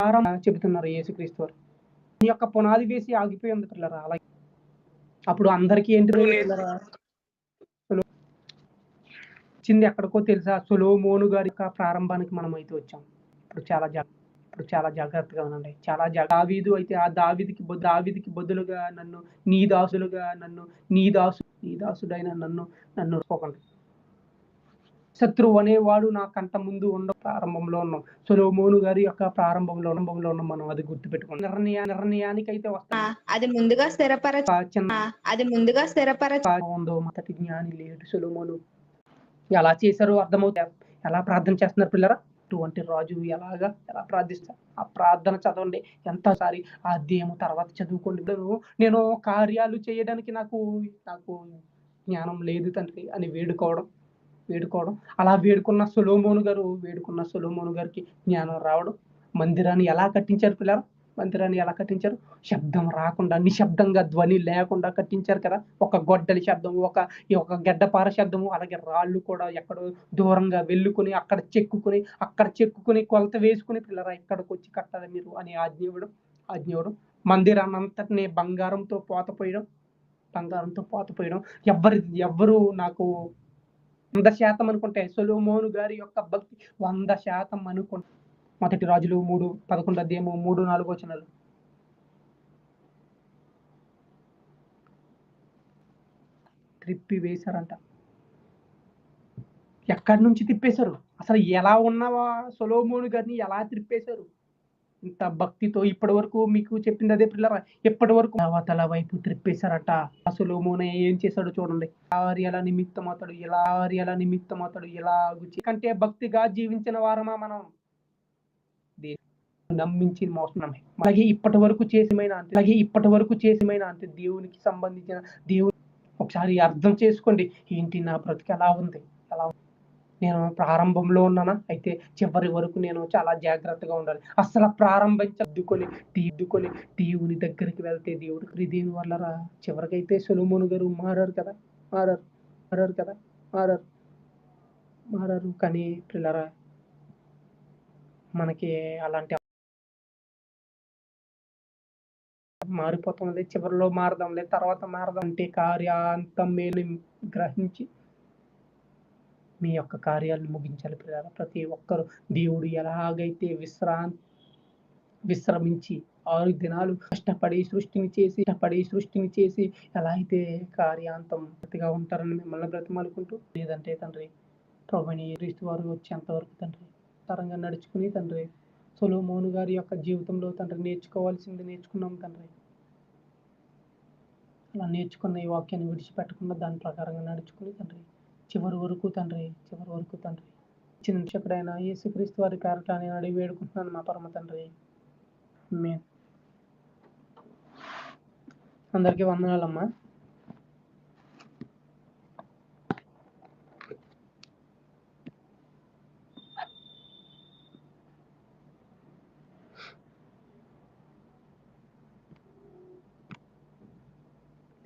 చెబుతున్నారు యేసుక్రీస్తు వారు. నీ యొక్క పునాది వేసి ఆగిపోయింది పిల్లరా అలాగే. అప్పుడు అందరికీ ఏంటి పిల్లరా వచ్చింది ఎక్కడికో తెలుసా? సులోమోను గారి యొక్క ప్రారంభానికి మనం అయితే వచ్చాం. ఇప్పుడు చాలా జాగ్రత్త ఇప్పుడు చాలా జాగ్రత్తగా ఉండండి. చాలా దావీదు అయితే ఆ దావీదికి దావీదికి బదులుగా నన్ను నీ దాసులుగా నన్ను నీ దాసు నీ దాసుడైన నన్ను నన్ను ఒప్పుకోకండి. శత్రువు అనేవాడు నా కంట ముందు ఉన్న ప్రారంభంలో ఉన్నాం. సొలోమోను గారి యొక్క ప్రారంభంలో ప్రారంభంలో ఉన్నాం మనం అది గుర్తుపెట్టుకోండి నిర్ణయా నిర్ణయానికి అయితే వస్తాం అది ముందుగా ఆ, అది ముందుగా స్థిరపరచ ఉందో మొదటి జ్ఞాని లేడు సొలోమోను. ఎలా చేశారో అర్థమవుతాయి ఎలా ప్రార్థన చేస్తున్నారు పిల్లరా? అటువంటి రాజు ఎలాగా ఎలా ప్రార్థిస్తారు? ఆ ప్రార్థన చదవండి. ఎంతసారి ఆ అధ్యయము తర్వాత చదువుకోండి. నేను కార్యాలు చేయడానికి నాకు నాకు జ్ఞానం లేదు తండ్రి అని వేడుకోవడం. వేడుకోవడం. అలా వేడుకున్న సొలోమోను గారు వేడుకున్న సొలోమోను గారికి జ్ఞానం రావడం. మందిరాన్ని ఎలా కట్టించారు పిల్లలు? మందిరాన్ని ఎలా కట్టించారు? శబ్దం రాకుండా నిశ్శబ్దంగా ధ్వని లేకుండా కట్టించారు కదా. ఒక గొడ్డలి శబ్దం ఒక ఒక గడ్డపార శబ్దము అలాగే రాళ్ళు కూడా ఎక్కడో దూరంగా వెళ్ళుకొని అక్కడ చెక్కుకుని అక్కడ చెక్కుకుని కొలత వేసుకుని పిల్లరా ఇక్కడికి వచ్చి కట్టాలి మీరు అని ఆజ్ఞ ఇవ్వడం ఆజ్ఞ ఇవ్వడం. మందిరాన్ని అంతటిని బంగారంతో పోత పోయడం బంగారంతో పోత పోయడం ఎవరి ఎవ్వరు నాకు వంద శాతం అనుకుంటే సొలోమోను గారి యొక్క భక్తి వంద శాతం అనుకుంటే మొదటి రాజులు మూడు పదకొండు అధ్యాయము మూడు నాలుగు వచనాలు. త్రిప్పి వేశారంట ఎక్కడి నుంచి తిప్పేశారు? అసలు ఎలా ఉన్నవా సొలోమోను గారిని ఎలా తిప్పేశారు? ఇంత భక్తితో ఇప్పటి వరకు మీకు చెప్పింది అదే పిల్లరా ఇప్పటి వరకు అవతల వైపు త్రిప్పేశారట. అసలు మోన ఏం చేశాడు చూడండి. ఎలా నిమిత్తం అతడు ఇలా ఎలా నిమిత్తం అతడు ఇలా కంటే భక్తిగా జీవించిన వారమా మనం? నమ్మించి మోసమే. అలాగే ఇప్పటి వరకు చేసిమైన అంతే అలాగే ఇప్పటి వరకు చేసిమైన అంతే. దేవునికి సంబంధించిన దేవుని ఒకసారి అర్థం చేసుకోండి. ఏంటి నా బ్రతికి ఎలా ఉంది? నేను ప్రారంభంలో ఉన్నానా? అయితే చివరి వరకు నేను చాలా జాగ్రత్తగా ఉండాలి. అసలు ప్రారంభించద్దుకొని తీద్దుకొని దేవుని దగ్గరికి వెళ్తే దేవుడికి దీని వల్ల చివరికైతే సొలోమోను గారు మారారు కదా? మారారు. మారారు కదా? మారారు. మారారు. కానీ పిల్లరా మనకి అలాంటి మారిపోతుంది చివరిలో మారదాంలే. తర్వాత మారదాం. అంటే కార్యాంతం మేలు గ్రహించి మీ యొక్క కార్యాలను ముగించాలి ప్రజల ప్రతి ఒక్కరు దేవుడు ఎలాగైతే విశ్రాంతి విశ్రమించి ఆరు దినాలు కష్టపడి సృష్టిని చేసి కష్టపడి సృష్టిని చేసి ఎలా అయితే కార్యాంతం పూర్తిగా ఉంటారని మిమ్మల్ని బ్రతిమాలుకుంటూ లేదంటే తండ్రి ప్రభుని క్రీస్తు వారు వచ్చేంత వరకు తండ్రి తరంగా నడుచుకుని తండ్రి సొలోమోను గారి యొక్క జీవితంలో తండ్రి నేర్చుకోవాల్సింది నేర్చుకున్నాం తండ్రి. అలా నేర్చుకున్న ఈ వాక్యాన్ని విడిచిపెట్టకుండా దాని ప్రకారంగా నడుచుకుని తండ్రి చివరి వరకు తండ్రి చివరి వరకు తండ్రి. చిన్న రక్షకుడైన యేసుక్రీస్తు వారి పేరట నేను అడిగి వేడుకుంటున్నాను మా పరమ తండ్రి. ఆమేన్. అందరికీ వందనాలమ్మా.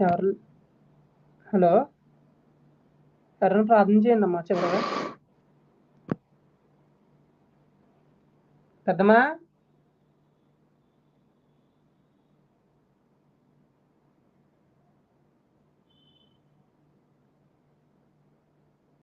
ఎవరు? హలో? ఎవరైనా ప్రార్థన చేయండి అమ్మా చివరిగా పెద్దమ్మా